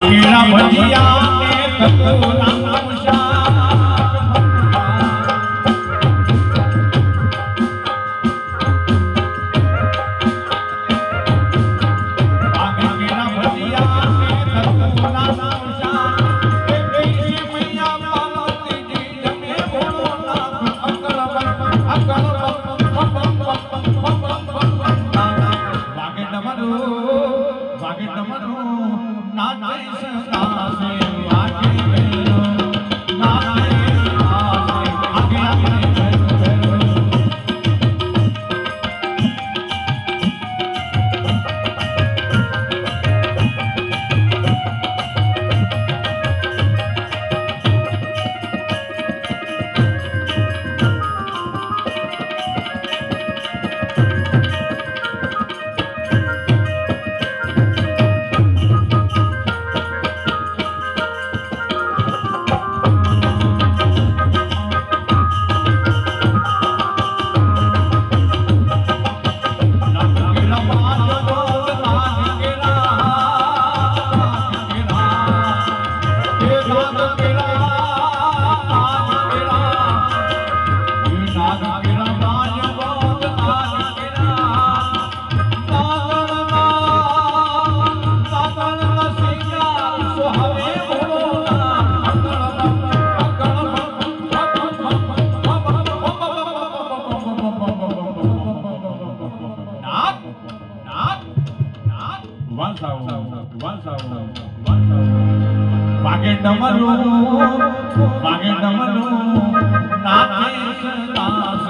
કેળા વાગે ડમરું વાગે ડમરું નાચે સદાસે